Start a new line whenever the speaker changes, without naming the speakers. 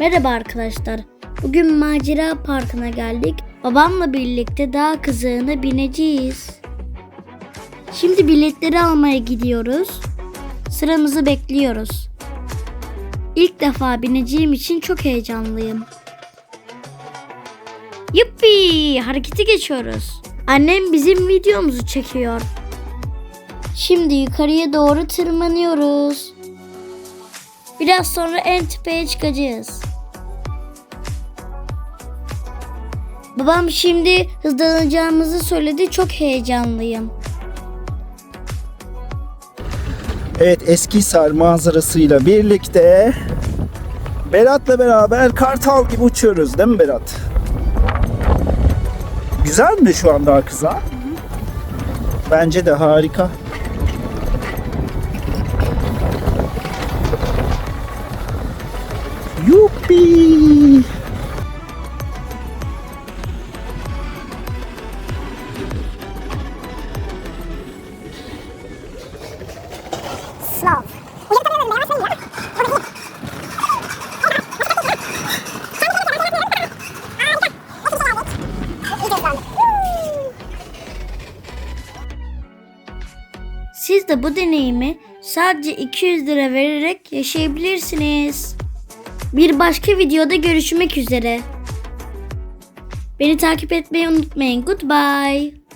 Merhaba arkadaşlar. Bugün macera parkına geldik. Babamla birlikte dağ kızığına bineceğiz. Şimdi biletleri almaya gidiyoruz. Sıramızı bekliyoruz. İlk defa bineceğim için çok heyecanlıyım. Yuppi! Hareketi geçiyoruz. Annem bizim videomuzu çekiyor. Şimdi yukarıya doğru tırmanıyoruz. Biraz sonra en tepeye çıkacağız. Babam şimdi hızlanacağımızı söyledi. Çok heyecanlıyım.
Evet Eskisar manzarasıyla birlikte Berat'la beraber kartal gibi uçuyoruz değil mi Berat? Güzel mi şu anda kıza? Bence de harika. Yuppi!
Slow.
Siz de bu deneyimi sadece 200 lira vererek yaşayabilirsiniz. Bir başka videoda görüşmek üzere. Beni takip etmeyi unutmayın. Goodbye.